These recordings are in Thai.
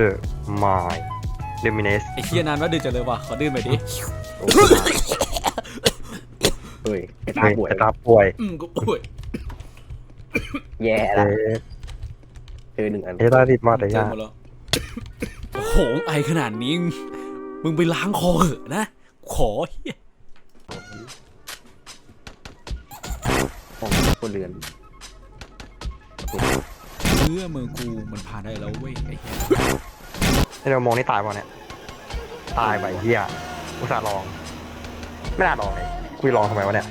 The Mind Luminous ไอ้เฮียนานว่าดื่นจังเลยว่ะขอดื่นไปดิเฮ้ยไอ้ตาเฮ้ยป่วยไอ้ตาป่วยอืมกูป่วยแย่เอ๊ละะเจอหนึ่งอันไอ้ตาติดมาแต่เจอยาหมดแล้วโอ้โหไอขนาดนี้ มึงไปล้างคอเหอะนะ ขอเฮียของคนเรือน เมื่อมือกูมันผ่านได้แล้วเว้ยไอ้เหี้ยไอ้เรามองนี่ตายป่ะเนี่ย ตายไปเฮียอุตส่าห์ลอง ไม่น่าลองเลยคุยลองทำไมวะเนี่ย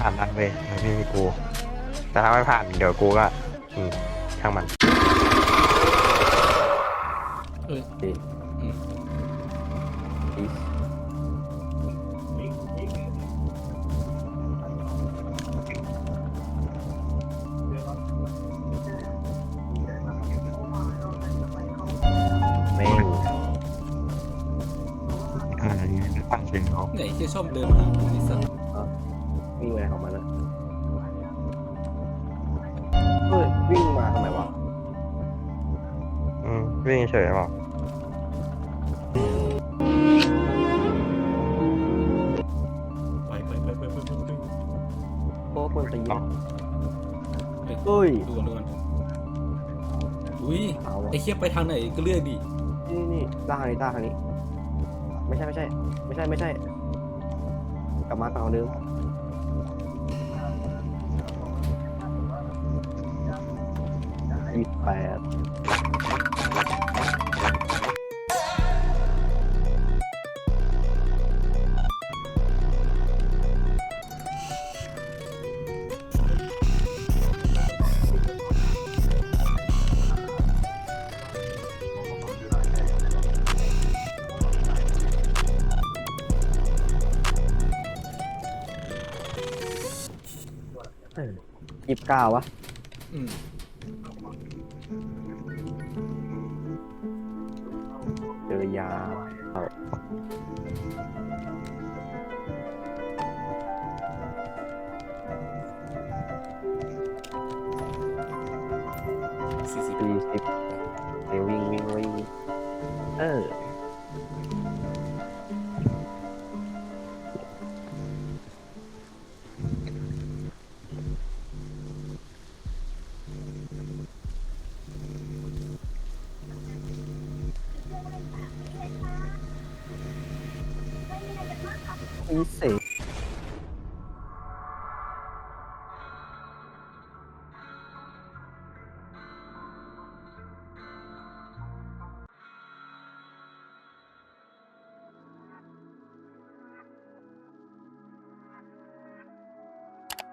ผ่านได้เว้ยไม่มีกู แต่ถ้าไม่ผ่านเดี๋ยวกูก็อืมช่างมัน เออานจริงเขาไหนเฮียชอบเดินมาหากูไอ้สัสวิ่งไปไหนของมันนะเฮ้ยวิ่งมาทำไมวะอืมวิ่งเฉยๆเปล่าไปไปไปไปไปไปไปโอ้คนตีนเฮ้ยเฮ้ยดูก่อนดูก่อนอุ้ยเอาวะไอ้เฮียไปทางไหนก็เลือกดินี่นี่ต้าทางนี้ต้าทางนี้ ไม่ใช่ไม่ใช่ ไม่ใช่ไม่ใช่ กลับมาต่อเดิมยี่สิบแปด ยี่สิบเก้าวะอืมเจอยาเอาสี่สิบสี่สิบเดี๋ยววิ่งวิ่งวิ่งเออ อีเส